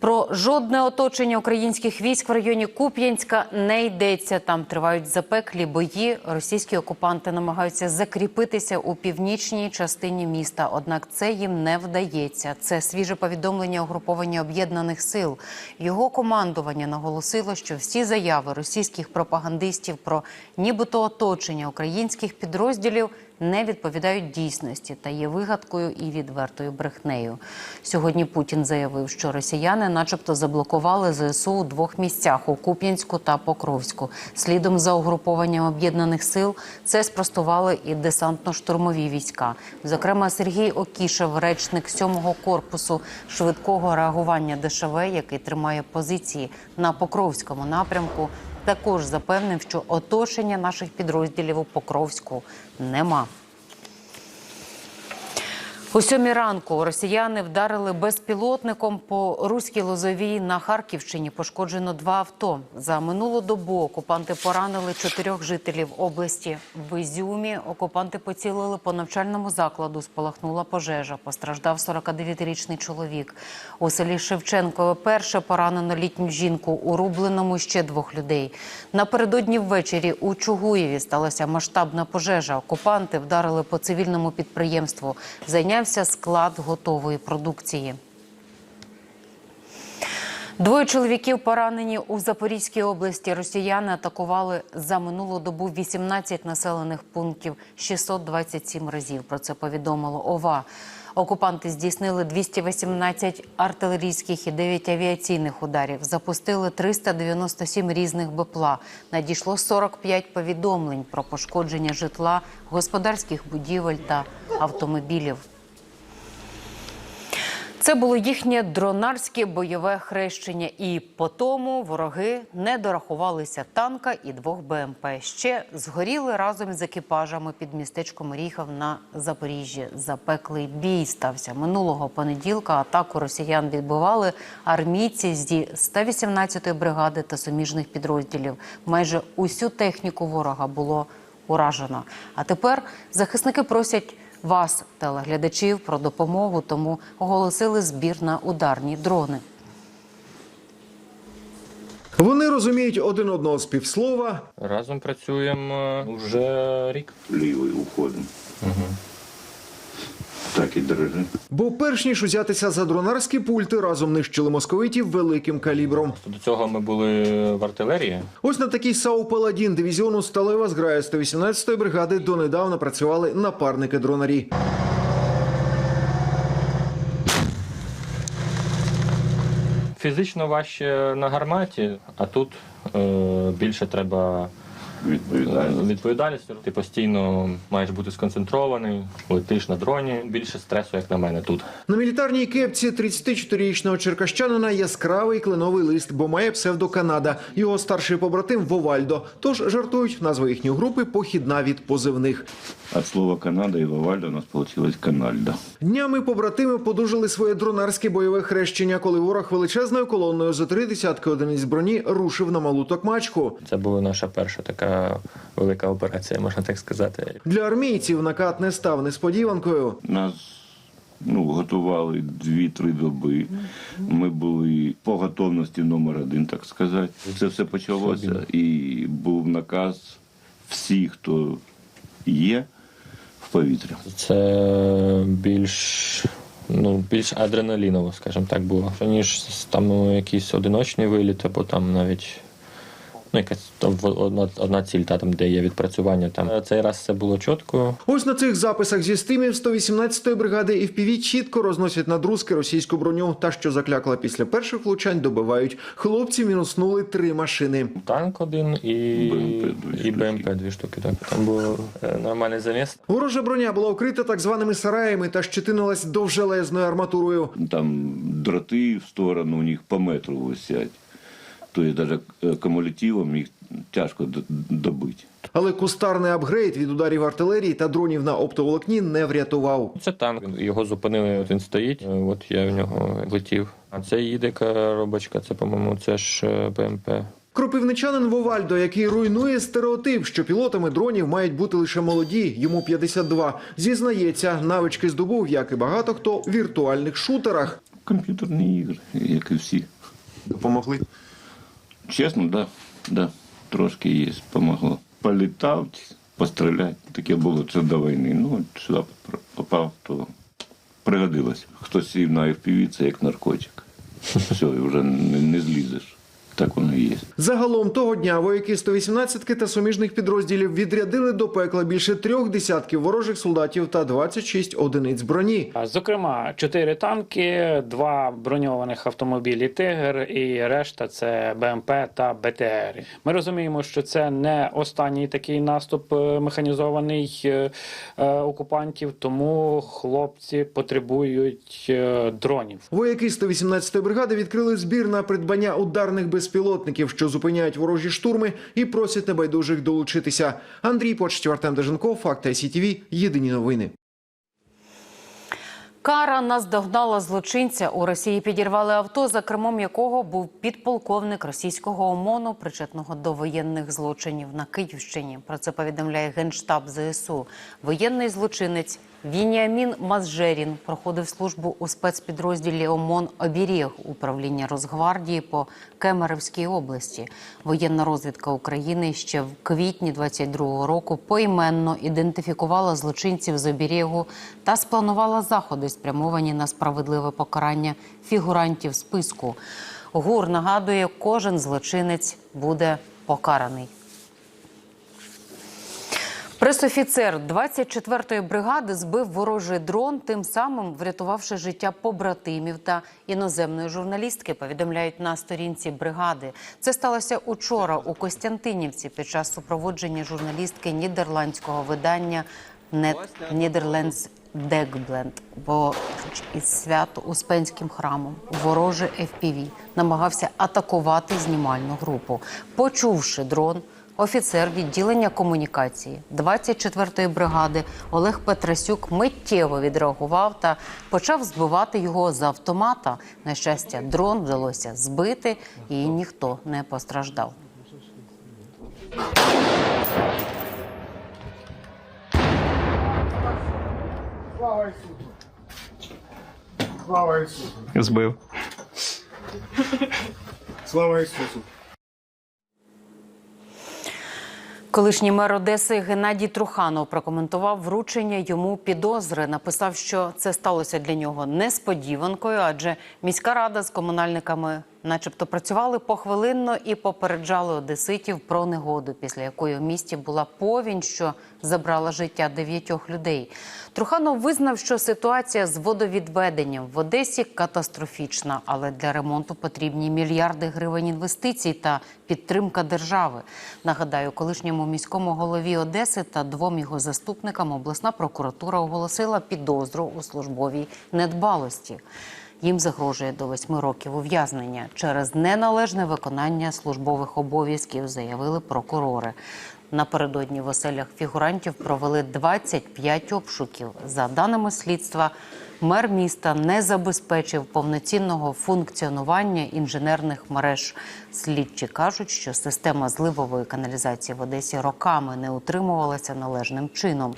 Про жодне оточення українських військ в районі Куп'янська не йдеться. Там тривають запеклі бої. Російські окупанти намагаються закріпитися у північній частині міста. Однак це їм не вдається. Це свіже повідомлення угруповання об'єднаних сил. Його командування наголосило, що всі заяви російських пропагандистів про нібито оточення українських підрозділів не відповідають дійсності та є вигадкою і відвертою брехнею. Сьогодні Путін заявив, що росіяни, начебто, заблокували ЗСУ у двох місцях у Куп'янську та Покровську. Слідом за угрупованням об'єднаних сил це спростували і десантно-штурмові війська. Зокрема, Сергій Окішев, речник 7-го корпусу швидкого реагування ДШВ, який тримає позиції на Покровському напрямку. Також запевнив, що оточення наших підрозділів у Покровську нема. У сьомій ранку росіяни вдарили безпілотником по руській лозовій на Харківщині. Пошкоджено два авто. За минулу добу окупанти поранили чотирьох жителів області. В Ізюмі окупанти поцілили по навчальному закладу. Спалахнула пожежа. Постраждав 49-річний чоловік. У селі Шевченкове перше поранено літню жінку. У Рубленому ще двох людей. Напередодні ввечері у Чугуєві сталася масштабна пожежа. Окупанти вдарили по цивільному підприємству. Зайнявся склад готової продукції. Двоє чоловіків поранені у Запорізькій області. Росіяни атакували за минулу добу 18 населених пунктів 627 разів. Про це повідомило ОВА. Окупанти здійснили 218 артилерійських і 9 авіаційних ударів. Запустили 397 різних БПЛА. Надійшло 45 повідомлень про пошкодження житла, господарських будівель та автомобілів. Це було їхнє дронарське бойове хрещення, і по тому вороги не дорахувалися танка і двох БМП. Ще згоріли разом з екіпажами під містечком Ріхав на Запоріжжі. Запеклий бій стався минулого понеділка. Атаку росіян відбивали армійці зі 118-ї бригади та суміжних підрозділів. Майже усю техніку ворога було уражено. А тепер захисники просять вас, телеглядачів, про допомогу, тому оголосили збір на ударні дрони. Вони розуміють один одного з півслова, Разом працюємо вже рік. лівий уходимо. Так і дрижи. бо перш ніж узятися за дронарські пульти, разом нищили московитів великим калібром. До цього ми були в артилерії. Ось на такий САУ Паладін дивізіону Сталева зграя 118-ї бригади донедавна працювали напарники дронарі. Фізично важче на гарматі, а тут е, більше треба Відповідальність. відповідальність. Ти постійно маєш бути сконцентрований, летиш на дроні. Більше стресу, як на мене, тут. На мілітарній кепці 34-річного черкащанина яскравий кленовий лист, бо має псевдо Канада. Його старший побратим Вовальдо. Тож жартують назва їхньої групи похідна від позивних. От слова Канада і Вавальда у нас получилось Канальда. Днями побратими подужали своє дронарське бойове хрещення, коли ворог величезною колоною за три десятки одиниць броні рушив на малу токмачку. Це була наша перша така велика операція, можна так сказати. Для армійців накат не став несподіванкою. Нас ну, готували дві-три доби. Ми були по готовності номер один, так сказати. Це все почалося, і був наказ всі, хто є в повітря. Це більш. Ну, більш адреналіново, скажімо так, було. Ніж там якийсь одиночний виліт, або там навіть ну, якась там в- одна, одна ціль, та, там, де є відпрацювання. Там. Цей раз це було чітко. Ось на цих записах зі стимів 118-ї бригади FPV чітко розносять на друзки російську броню. Та, що заклякла після перших влучань, добивають. Хлопці мінуснули три машини. Танк один і БМП дві і. БМП дві штуки. Так. Там був е, нормальний заміс. Ворожа броня була вкрита так званими сараями та щетинилась довжелезною арматурою. Там дроти в сторону у них по метру висять. Тобто навіть кумулятивом їх тяжко добити. Але кустарний апгрейд від ударів артилерії та дронів на оптоволокні не врятував. Це танк. Його зупинили, от він стоїть. Е, От я в нього летів. А це їде коробочка, це, по-моєму, це ж е, БМП. Кропивничанин Вовальдо, який руйнує стереотип, що пілотами дронів мають бути лише молоді, йому 52, зізнається, навички здобув, як і багато хто, в віртуальних шутерах. комп'ютерні ігри, як і всі. Допомогли? Чесно, да, да, трошки є, помогло. Політав, постріляти. Таке було це до війни. Ну, сюди попав, то пригодилось. Хтось сів на FPV, це як наркотик. Все, вже не, не злізеш. Так воно і є. Загалом того дня вояки 118-ки та суміжних підрозділів відрядили до пекла більше трьох десятків ворожих солдатів та 26 одиниць броні. Зокрема, чотири танки, два броньованих автомобілі Тигр і решта це БМП та БТР. Ми розуміємо, що це не останній такий наступ е, механізований е, е, окупантів, тому хлопці потребують дронів. Вояки 118-ї бригади відкрили збір на придбання ударних безпілотників, що зупиняють ворожі штурми, і просять небайдужих долучитися. Андрій Почтів, Артем Деженков, Факт СІТВ, Єдині новини. Кара наздогнала злочинця. У Росії підірвали авто, за кермом якого був підполковник російського ОМОНу, причетного до воєнних злочинів на Київщині. Про це повідомляє генштаб ЗСУ. Воєнний злочинець Вініамін Мазжерін проходив службу у спецпідрозділі ОМОН «Оберіг» управління Росгвардії по Кемерівській області. Воєнна розвідка України ще в квітні 22-го року поіменно ідентифікувала злочинців з оберігу та спланувала заходи, спрямовані на справедливе покарання фігурантів списку. ГУР нагадує, кожен злочинець буде покараний. Пресофіцер 24-ї бригади збив ворожий дрон, тим самим врятувавши життя побратимів та іноземної журналістки. Повідомляють на сторінці бригади. Це сталося учора у Костянтинівці під час супроводження журналістки нідерландського видання Нідерлендс Декбленд, бо із свято Успенським храмом ворожий FPV намагався атакувати знімальну групу. Почувши дрон, Офіцер відділення комунікації 24-ї бригади Олег Петрасюк миттєво відреагував та почав збивати його з автомата. На щастя, дрон вдалося збити, і ніхто не постраждав. Слава Ісусу! Слава Ісусу! Збив. Слава Ісусу! Колишній мер Одеси Геннадій Труханов прокоментував вручення йому підозри. Написав, що це сталося для нього несподіванкою, адже міська рада з комунальниками, начебто, працювали похвилинно і попереджали одеситів про негоду, після якої в місті була повінь, що забрала життя дев'ятьох людей. Труханов визнав, що ситуація з водовідведенням в Одесі катастрофічна, але для ремонту потрібні мільярди гривень інвестицій та підтримка держави. Нагадаю, колишньому міському голові Одеси та двом його заступникам обласна прокуратура оголосила підозру у службовій недбалості. Їм загрожує до восьми років ув'язнення через неналежне виконання службових обов'язків, заявили прокурори. Напередодні в оселях фігурантів провели 25 обшуків. За даними слідства, мер міста не забезпечив повноцінного функціонування інженерних мереж. Слідчі кажуть, що система зливової каналізації в Одесі роками не утримувалася належним чином.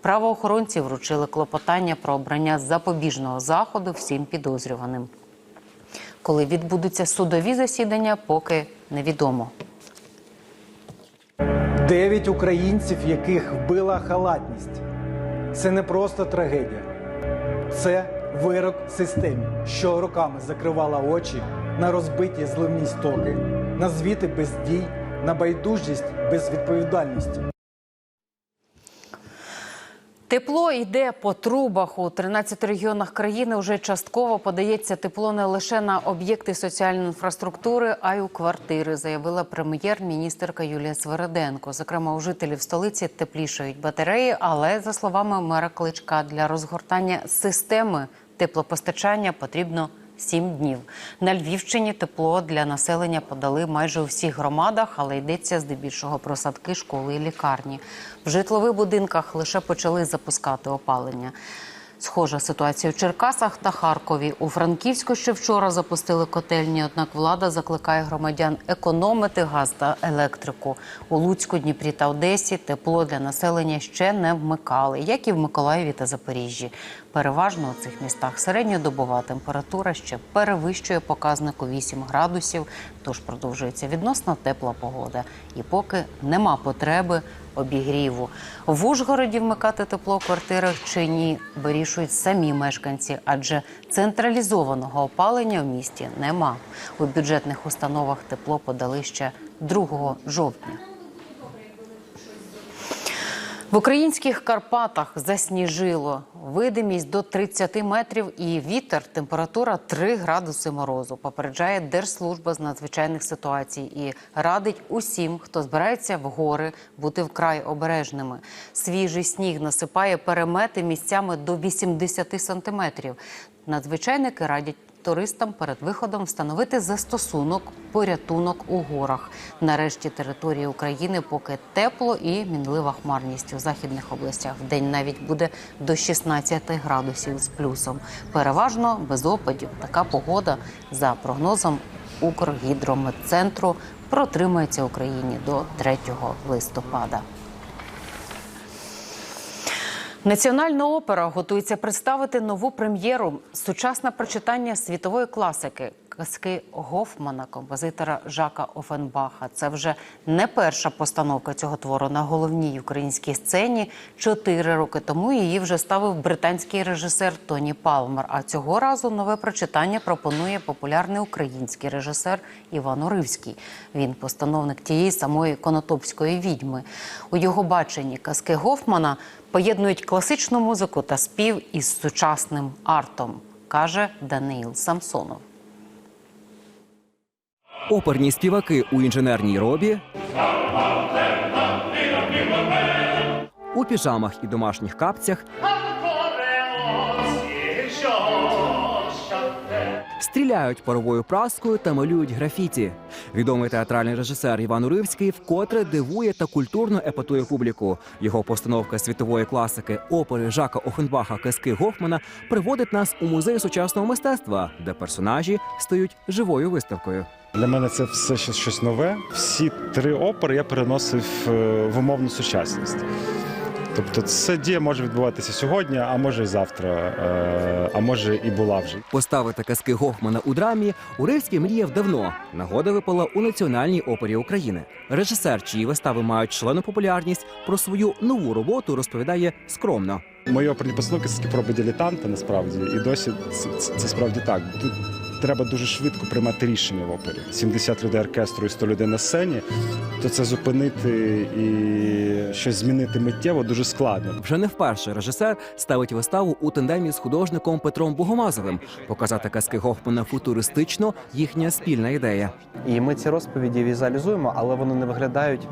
Правоохоронці вручили клопотання про обрання запобіжного заходу всім підозрюваним. Коли відбудуться судові засідання, поки невідомо. Дев'ять українців, яких вбила халатність. Це не просто трагедія, це вирок системі, що роками закривала очі на розбиті зливні стоки, на звіти без дій, на байдужість без відповідальності. Тепло йде по трубах у 13 регіонах країни. Вже частково подається тепло не лише на об'єкти соціальної інфраструктури, а й у квартири, заявила прем'єр-міністерка Юлія Свереденко. Зокрема, у жителів столиці теплішають батареї, але за словами мера Кличка, для розгортання системи теплопостачання потрібно. Сім днів на Львівщині тепло для населення подали майже у всіх громадах, але йдеться здебільшого про садки, школи і лікарні. В житлових будинках лише почали запускати опалення. Схожа ситуація в Черкасах та Харкові. У Франківську ще вчора запустили котельні. Однак влада закликає громадян економити газ та електрику. У Луцьку, Дніпрі та Одесі тепло для населення ще не вмикали, як і в Миколаєві та Запоріжжі. Переважно у цих містах середньодобова температура ще перевищує показник у 8 градусів, тож продовжується відносно тепла погода. І поки нема потреби обігріву. В Ужгороді вмикати тепло в квартирах чи ні вирішують самі мешканці, адже централізованого опалення в місті нема. У бюджетних установах тепло подали ще 2 жовтня. В українських Карпатах засніжило. Видимість до 30 метрів і вітер, температура 3 градуси морозу. Попереджає Держслужба з надзвичайних ситуацій і радить усім, хто збирається в гори, бути вкрай обережними. Свіжий сніг насипає перемети місцями до 80 сантиметрів. Надзвичайники радять туристам перед виходом встановити застосунок порятунок у горах. Нарешті території України поки тепло і мінлива хмарність у західних областях. В день навіть буде до 16 градусів з плюсом. Переважно без опадів. Така погода за прогнозом Укргідрометцентру протримається Україні до 3 листопада. Національна опера готується представити нову прем'єру. Сучасне прочитання світової класики казки Гофмана, композитора Жака Офенбаха. Це вже не перша постановка цього твору на головній українській сцені. Чотири роки тому її вже ставив британський режисер Тоні Палмер. А цього разу нове прочитання пропонує популярний український режисер Іван Уривський. Він постановник тієї самої конотопської відьми. У його баченні казки Гофмана поєднують класичну музику та спів із сучасним артом, каже Даниїл Самсонов. Оперні співаки у інженерній робі. У піжамах і домашніх капцях стріляють паровою праскою та малюють графіті. Відомий театральний режисер Іван Уривський вкотре дивує та культурно епатує публіку. Його постановка світової класики опери Жака Офенбаха Казки Гофмана приводить нас у музей сучасного мистецтва, де персонажі стають живою виставкою. Для мене це все ще щось нове. Всі три опери я переносив е, в умовну сучасність. Тобто це дія може відбуватися сьогодні, а може і завтра, е, а може і була вже. Поставити казки Гофмана у драмі Уривський мріяв давно. Нагода випала у Національній опері України. Режисер, чиї вистави мають шалену популярність, про свою нову роботу розповідає скромно. Мої оперні постановки це проби дилетанта насправді, і досі це, це, це справді так. Треба дуже швидко приймати рішення в опері. 70 людей оркестру і 100 людей на сцені, то це зупинити і щось змінити миттєво дуже складно. Вже не вперше режисер ставить виставу у тандемі з художником Петром Богомазовим. Показати казки Гофмана футуристично їхня спільна ідея. І ми ці розповіді візуалізуємо, але вони не виглядають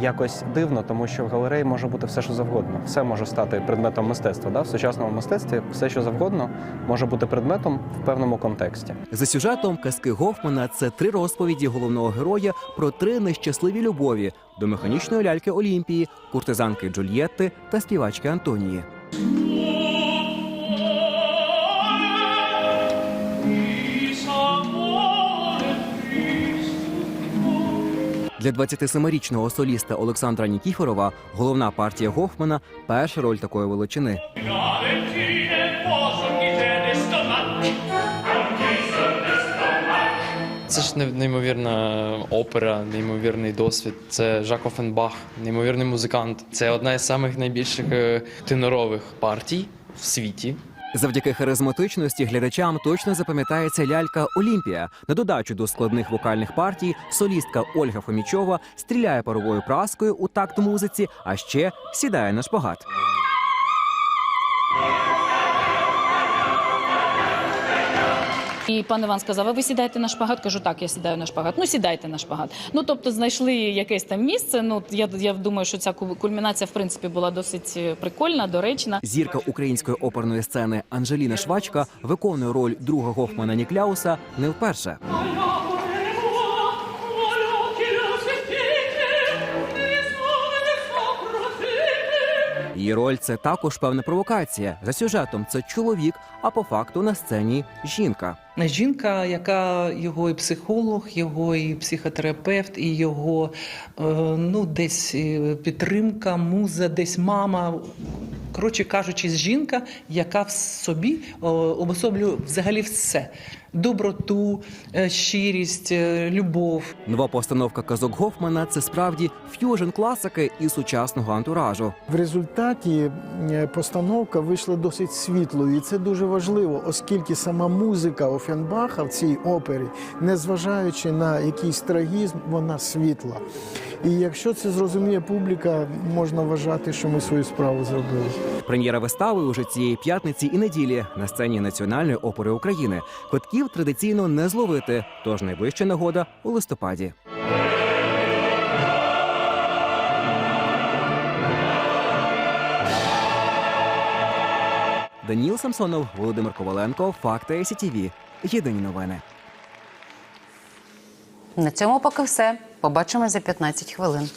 якось дивно, тому що в галереї може бути все, що завгодно. Все може стати предметом мистецтва. Да? В сучасному мистецтві все, що завгодно, може бути предметом в певному контексті. За сюжетом казки Гофмана це три розповіді головного героя про три нещасливі любові до механічної ляльки Олімпії, куртизанки Джульєтти та співачки Антонії. Для 27-річного соліста Олександра Нікіфорова головна партія Гофмана перша роль такої величини. Це ж неймовірна опера, неймовірний досвід. Це Жак Офенбах, неймовірний музикант. Це одна із самих найбільших е, тенорових партій в світі. Завдяки харизматичності глядачам точно запам'ятається лялька Олімпія. На додачу до складних вокальних партій солістка Ольга Фомічова стріляє паровою праскою у такт музиці, а ще сідає на шпагат. І пан Іван сказав: а ви сідаєте на шпагат? Кажу, так, я сідаю на шпагат. Ну сідайте на шпагат. Ну тобто знайшли якесь там місце. Ну я, я думаю, що ця ку- кульмінація в принципі була досить е, прикольна, доречна. Зірка української оперної сцени Анжеліна Швачка виконує роль друга Гофмана Нікляуса не вперше. Її роль це також певна провокація. За сюжетом це чоловік, а по факту на сцені жінка. Жінка, яка його і психолог, його і психотерапевт, і його е, ну, десь е, підтримка, муза, десь мама. Коротше кажучи, жінка, яка в собі е, обособлює взагалі все: доброту, е, щирість, е, любов. Нова постановка казок Гофмана це справді ф'южн класики і сучасного антуражу. В результаті е, постановка вийшла досить світлою, і це дуже важливо, оскільки сама музика Офенбаха в цій опері, незважаючи на якийсь трагізм, вона світла. І якщо це зрозуміє публіка, можна вважати, що ми свою справу зробили. Прем'єра вистави уже цієї п'ятниці і неділі на сцені Національної опери України. Квитків традиційно не зловити, тож найближча нагода у листопаді. Даніл Самсонов, Володимир Коваленко, Факти СІТІВІ. Єдині новини. На цьому поки все. Побачимо за 15 хвилин.